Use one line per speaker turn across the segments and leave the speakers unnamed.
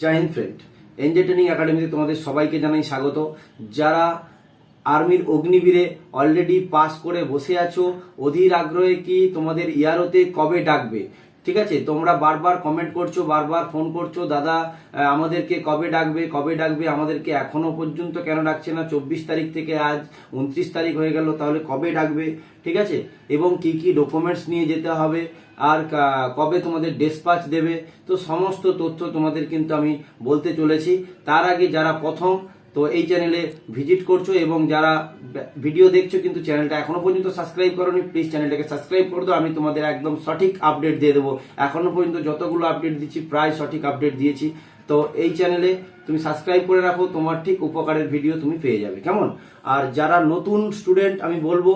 জয় friend. NJ training একাডেমিতে তোমাদের সবাইকে জানাই স্বাগত। যারা আর্মির অগ্নিবীরে অলরেডি পাস করে বসে আছো, অধীর আগ্রহে কি তোমাদের ইয়ারোতে কবে ডাকবে? ঠিক আছে? তোমরা বারবার কমেন্ট করছ, বারবার ফোন করছ, দাদা আমাদেরকে কবে ডাকবে কবে ডাকবে, আমাদেরকে এখনও পর্যন্ত কেন ডাকছে না? চব্বিশ তারিখ থেকে আজ উনত্রিশ তারিখ হয়ে গেল, তাহলে কবে ডাকবে? ঠিক আছে? এবং কি কি ডকুমেন্টস নিয়ে যেতে হবে? আর কবে তোমাদের ডেসপাচ দেবে? তো সমস্ত তথ্য তোমাদের কিন্তু আমি বলতে চলেছি। তার আগে যারা প্রথম তো এই চ্যানেলে ভিজিট করছ এবং যারা ভিডিও দেখছ কিন্তু চ্যানেলটা এখনও পর্যন্ত সাবস্ক্রাইব করোনি প্লিজ চ্যানেলটাকে সাবস্ক্রাইব করে দাও। আমি তোমাদের একদম সঠিক আপডেট দিয়ে দেবো। এখনও পর্যন্ত যতগুলো আপডেট দিচ্ছি, প্রায় সঠিক আপডেট দিয়েছি। তো এই চ্যানেলে তুমি সাবস্ক্রাইব করে রাখো, তোমার ঠিক উপকারের ভিডিও তুমি পেয়ে যাবে, কেমন? আর যারা নতুন স্টুডেন্ট আমি বলব,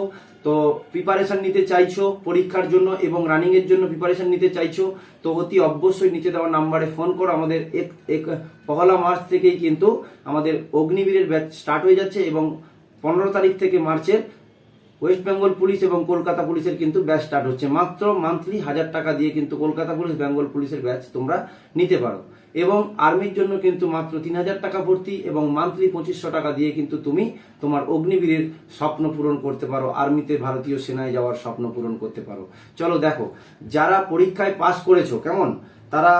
তো প্রিপারেশন নিতে চাইছো পরীক্ষার জন্য এবং রানিং এর জন্য প্রিপারেশন নিতে চাইছো, তো অতি অবশ্যই নিচে দেওয়া নাম্বারে ফোন করো। আমাদের এক এক পহলা মার্চ থেকেই কিন্তু আমাদের অগ্নিবীরের ব্যাচ স্টার্ট হয়ে যাচ্ছে এবং পনেরো তারিখ থেকে মার্চের ওয়েস্ট বেঙ্গল পুলিশ এবং কলকাতা পুলিশের কিন্তু ব্যাচ স্টার্ট হচ্ছে। মাত্র মান্থলি হাজার টাকা দিয়ে কিন্তু কলকাতা পুলিশ বেঙ্গল পুলিশের ব্যাচ তোমরা নিতে পারো। এবং আর্মির জন্য কিন্তু মাত্র তিন হাজার টাকা ভর্তি এবং মান্থলি পঁচিশশো টাকা দিয়ে কিন্তু তুমি তোমার অগ্নিবীরের স্বপ্ন পূরণ করতে পারো। আর্মিতে ভারতীয় সেনায় যাওয়ার স্বপ্ন পূরণ করতে পারো। চলো দেখো, যারা পরীক্ষায় পাশ করেছ, কেমন? তারা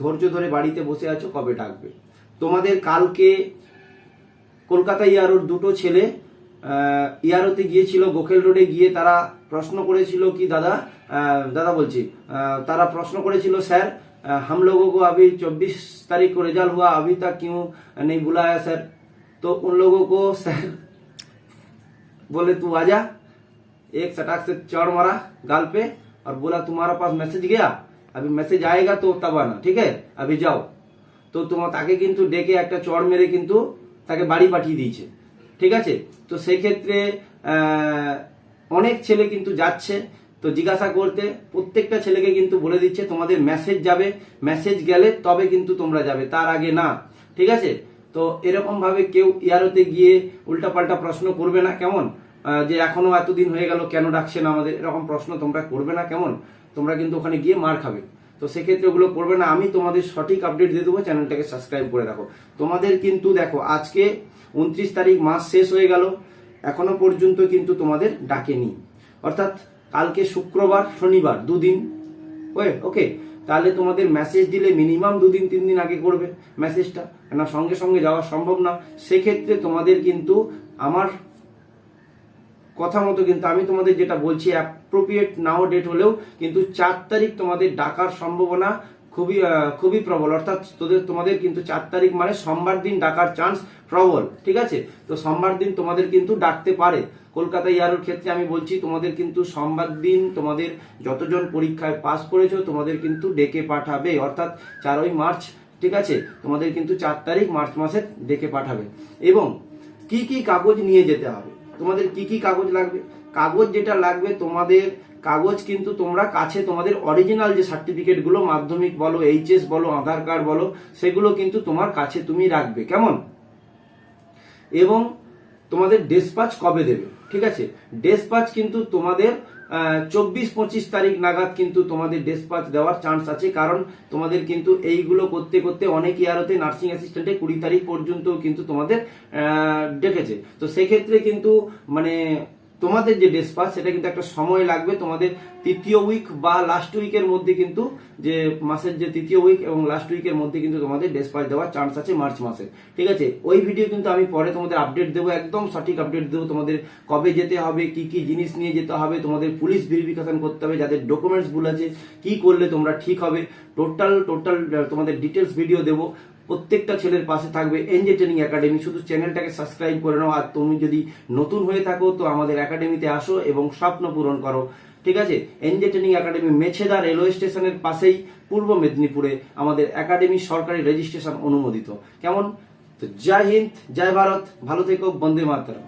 ধৈর্য ধরে বাড়িতে বসে আছো, কবে ডাকবে? তোমাদের কালকে কলকাতা ইয়ারোর দুটো ছেলে ইয়ারোতে গিয়েছিল গোখেল রোডে গিয়ে তারা প্রশ্ন করেছিল কি দাদা আহ, দাদা বলছি আহ, তারা প্রশ্ন করেছিল স্যার আহ, हम लोगों को अभी 24 तारीख को रिजल्ट हुआ अभी तक क्यों नहीं बुलाया सर तो उन लोगों को सर बोले तू आजा एक सटाक से चौड़ मारा गाल पे और बोला तुम्हारा पास मैसेज गया अभी मैसेज आएगा तो तब आना ठीक है अभी जाओ তো তোমার তাকে কিন্তু ডেকে একটা চড় মেরে কিন্তু তাকে বাড়ি পাঠিয়ে দিয়েছে ঠিক আছে? তো সেক্ষেত্রে আহ, অনেক ছেলে কিন্তু যাচ্ছে। তো জিজ্ঞাসা করতে প্রত্যেকটা ছেলেকে কিন্তু বলে দিচ্ছে তোমাদের মেসেজ যাবে। মেসেজ গেলে তবে কিন্তু তোমরা যাবে তার আগে না। ঠিক আছে? তো এরকম ভাবে কেউ ইয়ারোতে গিয়ে উল্টাপাল্টা প্রশ্ন করবে না কেমন? যে এখনও এতদিন হয়ে গেল কেন ডাকছে না আমাদের? এরকম প্রশ্ন তোমরা করবে না কেমন? তোমরা কিন্তু ওখানে গিয়ে মার খাবে। তো সেক্ষেত্রে ওগুলো করবে না। আমি তোমাদের সঠিক আপডেট দিয়ে দেবো, চ্যানেলটাকে সাবস্ক্রাইব করে রাখো। তোমাদের কিন্তু দেখো, আজকে উনত্রিশ তারিখ মাস শেষ হয়ে গেল। এখনও পর্যন্ত কিন্তু তোমাদের ডাকেনি। অর্থাৎ কালকে শুক্রবার, শনিবার, দুদিন। ওয়ে ওকে তাহলে তোমাদের মেসেজ দিলে মিনিমাম দুদিন, তিন দিন আগে করবে মেসেজটা না সঙ্গে সঙ্গে যাওয়া সম্ভব না। সেক্ষেত্রে তোমাদের কিন্তু আমার কথা মতো কিন্তু আমি তোমাদের যেটা বলছি অ্যাপ্রোপ্রিয়েট নাও ডেট হলেও কিন্তু চার তারিখ তোমাদের ডাকার সম্ভাবনা খুবই খুবই প্রবল। অর্থাৎ তোদের, তোমাদের কিন্তু চার তারিখ মানে সোমবার দিন ডাকার চান্স প্রবল, ঠিক আছে? তো সোমবার দিন তোমাদের কিন্তু ডাকতে পারে। কলকাতা ইয়ারোর ক্ষেত্রে আমি বলছি, তোমাদের কিন্তু সোমবার দিন তোমাদের যতজন পরীক্ষায় পাস করেছ, তোমাদের কিন্তু ডেকে পাঠাবে। অর্থাৎ চারই মার্চ, ঠিক আছে? তোমাদের কিন্তু চার তারিখ মার্চ মাসে ডেকে পাঠাবে। এবং কি কি কাগজ নিয়ে যেতে হবে? তোমাদের কি কি কাগজ লাগবে? কাগজ যেটা লাগবে, তোমাদের কাগজ কিন্তু তোমরা কাছে, তোমাদের অরিজিনাল যে সার্টিফিকেটগুলো মাধ্যমিক বলো এইচএস বলো আধার কার্ড বলো, সেগুলো কিন্তু তোমার কাছে তুমি রাখবে। কেমন? এবং তোমাদের ডেসপাচ কবে দেবে? ঠিক আছে? ডেসপাচ কিন্তু তোমাদের চব্বিশ পঁচিশ তারিখ নাগাদ কিন্তু তোমাদের ডেসপাচ দেওয়ার চান্স আছে। কারণ তোমাদের কিন্তু এইগুলো করতে করতে অনেক ইয়ারতে নার্সিং অ্যাসিস্ট্যান্টে কুড়ি তারিখ পর্যন্ত কিন্তু তোমাদের ডেকেছে। তো সেক্ষেত্রে কিন্তু মানে তোমাদের যে ডেসপাচ সেটা কিন্তু একটা সময় লাগবে। তোমাদের তৃতীয় উইক বা লাস্ট উইকের মধ্যে কিন্তু যে মাসের যে তৃতীয় উইক এবং লাস্ট উইকের মধ্যে কিন্তু তোমাদের ডেসপাচ দেওয়ার চান্স আছে মার্চ মাসে। ঠিক আছে? ওই ভিডিও কিন্তু আমি পরে তোমাদের আপডেট দেবো, একদম সঠিক আপডেট দেবো তোমাদের কবে যেতে হবে, কি কি জিনিস নিয়ে যেতে হবে, তোমাদের পুলিশ ভেরিফিকেশন করতে হবে, যাদের ডকুমেন্টস ভুল আছে, কি করলে তোমরা ঠিক হবে। টোটাল টোটাল তোমাদের ডিটেলস ভিডিও দেবো। প্রত্যেকটা ছেলের পাশে থাকবে এনজে ট্রেনিং একাডেমি। শুধু চ্যানেলটাকে সাবস্ক্রাইব করে নাও, আর তুমি যদি নতুন হয়ে থাকো, তো আমাদের একাডেমিতে আসো এবং স্বপ্ন পূরণ করো। ঠিক আছে? NJ training academy Mecheda railway স্টেশনের পাশেই, পূর্ব মেদিনীপুরে আমাদের একাডেমি সরকারি রেজিস্ট্রেশন অনুমোদিত। কেমন? তো জয় হিন্দ, জয় ভারত, ভালো থেকো, বন্দে মাতরম।